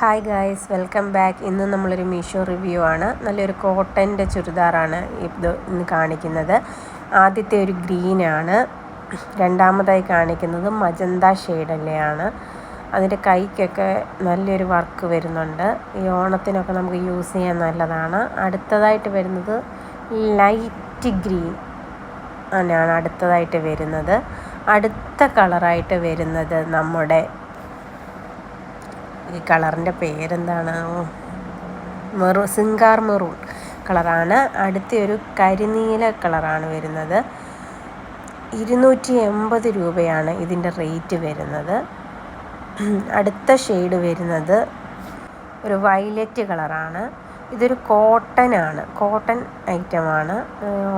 Hi guys welcome back ഇന്ന് നമ്മളൊരു Meesho review ആണ്. നല്ലൊരു കോട്ടന്റെ ചുരിദാറാണ് ഇത് ഇന്ന് കാണിക്കുന്നത്. ആദ്യത്തെ ഒരു ഗ്രീനാണ് രണ്ടാമതായി കാണിക്കുന്നത് മജന്ത ഷെയ്ഡല്ലെയാണ് അതിന്റെ കൈക്കൊക്കെ നല്ലൊരു വർക്ക് വരുന്നുണ്ട്. ഈ ഓണത്തിനൊക്കെ നമുക്ക് യൂസ് ചെയ്യാൻ നല്ലതാണ്. അടുത്തതായിട്ട് വരുന്നത് ലൈറ്റ് ഗ്രീൻ ആണ് അടുത്തതായിട്ട് വരുന്നത്. അടുത്ത കളറായിട്ട് വരുന്നത് നമ്മുടെ ഈ കളറിന്റെ പേരെന്താണ്? മെറു സിങ്കാർ മെറൂൺ കളറാണ്. അടുത്ത ഒരു കരിനീല കളറാണ് വരുന്നത്. ഇരുന്നൂറ്റി എൺപത് രൂപയാണ് ഇതിന്റെ റേറ്റ് വരുന്നത്. അടുത്ത ഷെയ്ഡ് വരുന്നത് ഒരു വയലറ്റ് കളറാണ്. ഇതൊരു കോട്ടൺ ആണ്. കോട്ടൺ ഐറ്റമാണ്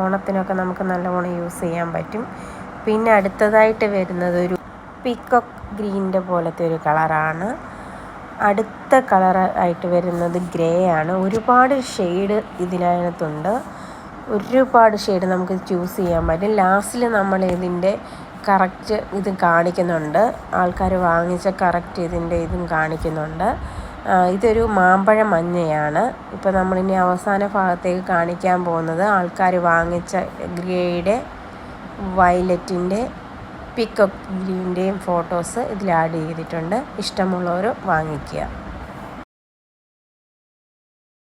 ഓണത്തിനൊക്കെ നമുക്ക് നല്ലവണ്ണം യൂസ് ചെയ്യാൻ പറ്റും. പിന്നെ അടുത്തതായിട്ട് വരുന്നത് ഒരു പീക്കോക്ക് ഗ്രീനിന്റെ പോലത്തെ ഒരു കളറാണ്. അടുത്ത കളർ ആയിട്ട് വരുന്നത് ഗ്രേ ആണ്. ഒരുപാട് ഷെയ്ഡ് ഇതിനകത്തുണ്ട്. ഒരുപാട് ഷെയ്ഡ് നമുക്ക് ചൂസ് ചെയ്യാൻ പറ്റും. ലാസ്റ്റിൽ നമ്മൾ ഇതിന്റെ കറക്റ്റ് ഇത് കാണിക്കുന്നുണ്ട്. ആൾക്കാർ വാങ്ങിച്ച കറക്റ്റ് ഇതിന്റെ ഇതും കാണിക്കുന്നുണ്ട്. ഇതൊരു മാമ്പഴ മഞ്ഞയാണ്. ഇപ്പോൾ നമ്മളിനി അവസാന ഭാഗത്തേക്ക് കാണിക്കാൻ പോകുന്നത് ആൾക്കാർ വാങ്ങിച്ച ഗ്രേയുടെ വയലറ്റിന്റെ പിക്കപ്പ് ഗ്രീന്റെയും ഫോട്ടോസ് ഇതിൽ ആഡ് ചെയ്തിട്ടുണ്ട്. ഇഷ്ടമുള്ളവർ വാങ്ങിക്കുക.